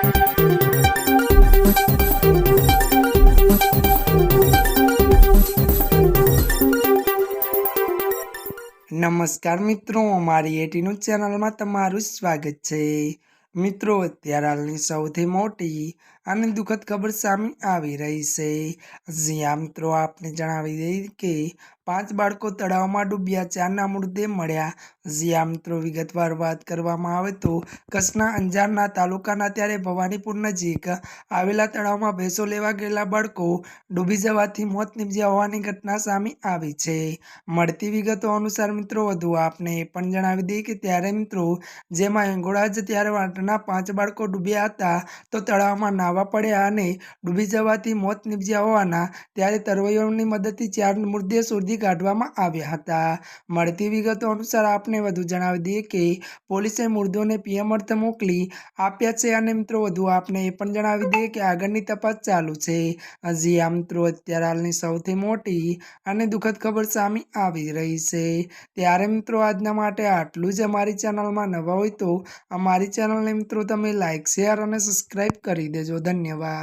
નમસ્કાર મિત્રો, અમારી એટીનું ચેનલમાં તમારું સ્વાગત છે. મિત્રો, અત્યારે હાલની સૌથી મોટી અને દુઃખદ ખબર સામે આવી રહી છે. જ્યાં મિત્રો, આપને જણાવી દઈએ કે પાંચ બાળકો તળાવમાં ડૂબ્યા, ચારના મૃતદેહ મળ્યા. જ્યાં મિત્રો, વિગતવાર વાત કરવામાં આવે તો કચ્છના અંજારના તાલુકાના ત્યારે ભવાનીપુર નજીક આવેલા તળાવમાં ભેંસો લેવા ગયેલા બાળકો ડૂબી જવાથી મોત નીપજ્યા હોવાની ઘટના સામે આવી છે. મળતી વિગતો અનુસાર મિત્રો, વધુ આપને એ પણ જણાવી દઈએ કે ત્યારે મિત્રો, જેમાં એંગોળા જ ત્યારે વાંટના પાંચ બાળકો ડૂબ્યા હતા, તો તળાવમાં નાહવા પડ્યા અને ડૂબી જવાથી મોત નીપજ્યા હોવાના, ત્યારે તરવૈયાઓની મદદથી ચાર મૃતદેહ શોધી કાઢવામાં આવ્યા હતા. મળતી વિગતો અનુસાર આપને વધુ જણાવી દઈએ કે પોલીસે મૃતદેહોને પીએમ અર્થ મોકલી આપ્યા છે અને મિત્રો વધુ આપને એ પણ જણાવી દઈએ કે આગળની તપાસ ચાલુ છે. હજી આ મિત્રો અત્યારે હાલની સૌથી મોટી અને દુઃખદ ખબર સામે આવી રહી છે. ત્યારે મિત્રો આજના માટે આટલું જ અમારી ચેનલમાં નવા હોય તો અમારી ચેનલને મિત્રો તમે લાઇક શેર અને સબસ્ક્રાઈબ કરી દેજો. ધન્યવાદ.